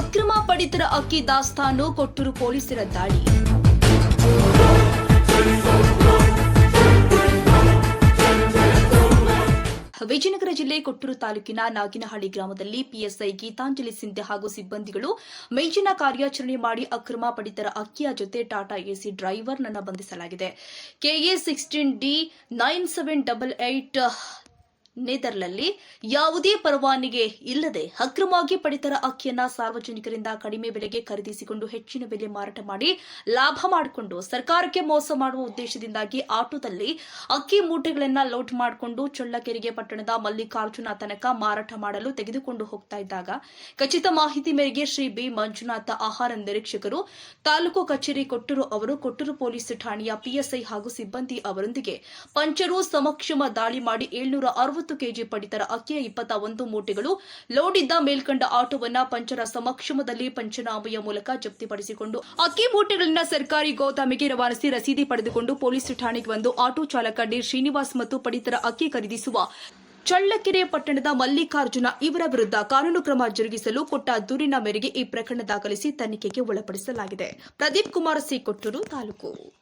ಅಕ್ರಮ ಪಡಿತರ ಅಕ್ಕಿ ದಾಸ್ತಾನು ಕೊಟ್ಟೂರು ಪೊಲೀಸರ ದಾಳಿ. ವಿಜಯನಗರ ಜಿಲ್ಲೆ ಕೊಟ್ಟೂರು ತಾಲೂಕಿನ ನಾಗಿನಹಳ್ಳಿ ಗ್ರಾಮದಲ್ಲಿ ಪಿಎಸ್ಐ ಗೀತಾಂಜಲಿ ಸಿಂಧೆ ಹಾಗೂ ಸಿಬ್ಬಂದಿಗಳು ಮೇಜಿನ ಕಾರ್ಯಾಚರಣೆ ಮಾಡಿ ಅಕ್ರಮ ಪಡಿತರ ಅಕ್ಕಿಯ ಜೊತೆ ಟಾಟಾ ಎಸಿ ಡ್ರೈವರ್ನನ್ನು ಬಂಧಿಸಲಾಗಿದೆ. KA sixteen D nine seven double eight ನೇದರ್ನಲ್ಲಿ ಯಾವುದೇ ಪರವಾನಿಗೆ ಇಲ್ಲದೆ ಅಕ್ರಮವಾಗಿ ಪಡಿತರ ಅಕ್ಕಿಯನ್ನ ಸಾರ್ವಜನಿಕರಿಂದ ಕಡಿಮೆ ಬೆಲೆಗೆ ಖರೀದಿಸಿಕೊಂಡು ಹೆಚ್ಚಿನ ಬೆಲೆ ಮಾರಾಟ ಮಾಡಿ ಲಾಭ ಮಾಡಿಕೊಂಡು ಸರ್ಕಾರಕ್ಕೆ ಮೋಸ ಮಾಡುವ ಉದ್ದೇಶದಿಂದಾಗಿ ಆಟೋದಲ್ಲಿ ಅಕ್ಕಿ ಮೂಟೆಗಳನ್ನ ಲೋಟ್ ಮಾಡಿಕೊಂಡು ಚಳ್ಳಕೆರೆಗೆ ಪಟ್ಟಣದ ಮಲ್ಲಿಕಾರ್ಜುನ ತನಕ ಮಾರಾಟ ಮಾಡಲು ತೆಗೆದುಕೊಂಡು ಹೋಗ್ತಾ ಇದ್ದಾಗ ಖಚಿತ ಮಾಹಿತಿ ಮೇರೆಗೆ ಶ್ರೀ ಬಿ ಮಂಜುನಾಥ ಆಹಾರ ನಿರೀಕ್ಷಕರು ತಾಲೂಕು ಕಚೇರಿ ಕೊಟ್ಟರು ಅವರು ಕೊಟ್ಟೂರು ಪೊಲೀಸ್ ಠಾಣೆಯ ಪಿಎಸ್ಐ ಹಾಗೂ ಸಿಬ್ಬಂದಿ ಅವರೊಂದಿಗೆ ಪಂಚರು ಸಮಕ್ಷಮ ದಾಳಿ ಮಾಡಿ ಏಳ್ನೂರ ಅರವತ್ತು ಕೆಜಿ ಪಡಿತರ ಅಕ್ಕಿಯ ಇಪ್ಪತ್ತ ಒಂದು ಮೂಟೆಗಳು ಲೋಡ್ ಇದ್ದ ಮೇಲ್ಕಂಡ ಆಟೋವನ್ನ ಪಂಚರ ಸಮಕ್ಷಮದಲ್ಲಿ ಪಂಚನಾಮೆಯ ಮೂಲಕ ಜಪ್ತಿಪಡಿಸಿಕೊಂಡು ಅಕ್ಕಿ ಮೂಟೆಗಳನ್ನ ಸರ್ಕಾರಿ ಗೋದಾಮಿಗೆ ರವಾನಿಸಿ ರಸೀದಿ ಪಡೆದುಕೊಂಡು ಪೊಲೀಸ್ ಠಾಣೆಗೆ ಬಂದು ಆಟೋ ಚಾಲಕ ಡಿ ಶ್ರೀನಿವಾಸ್ ಮತ್ತು ಪಡಿತರ ಅಕ್ಕಿ ಖರೀದಿಸುವ. ಚಳ್ಳಕೆರೆ ಪಟ್ಟಣದ ಮಲ್ಲಿಕಾರ್ಜುನ ಇವರ ವಿರುದ್ಧ ಕಾನೂನು ಕ್ರಮ ಜರುಗಿಸಲು ಕೊಟ್ಟ ದೂರಿನ ಮೇರೆಗೆ ಈ ಪ್ರಕರಣ ದಾಖಲಿಸಿ ತನಿಖೆಗೆ ಒಳಪಡಿಸಲಾಗಿದೆ. ಪ್ರದೀಪ್ ಕುಮಾರ್ ಸಿ ಕೊಟ್ಟೂರು ತಾಲೂಕು.